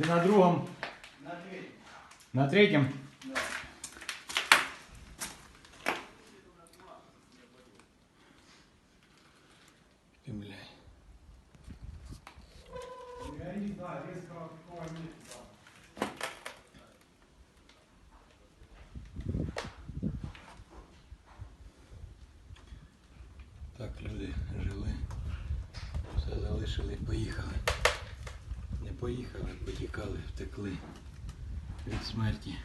Ты на другом? На третьем. На третьем? Да. Ты, блядь. Я не знаю, резкого такого нет. да. Так люди жили, все залишили і поїхали Не поїхали, потікали, втекли від смерті.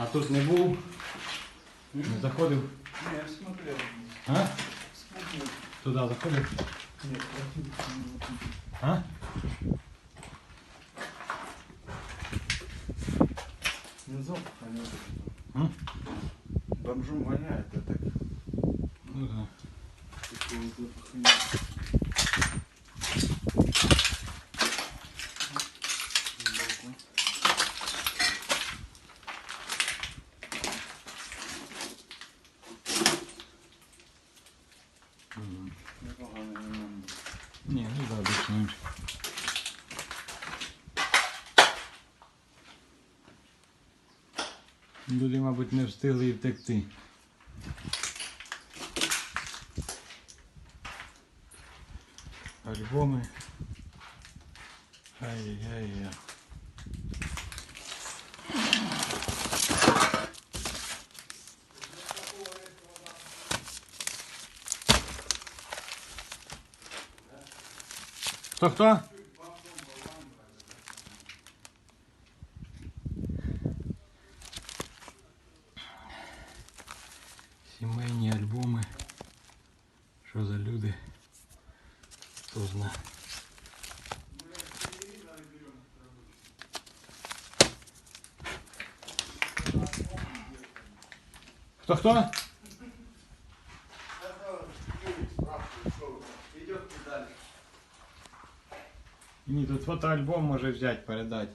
А тут не був, не заходив. Не, я смотрел. А? Смотрел. Туди заходив? Нет, противится не вот тут. А? Не запах, а Бомжом воняет, а так Ну да. такого запаха нет. Непогано, не ну да, більш-менш. Люди, мабуть, не встигли і втекти. Альбоми. Ай-яй-яй. Хто хто? Сімейні альбоми. Що за люди? Хто знає. Хто хто? Идет дальше. Ні, тут фотоальбом може взяти, передати.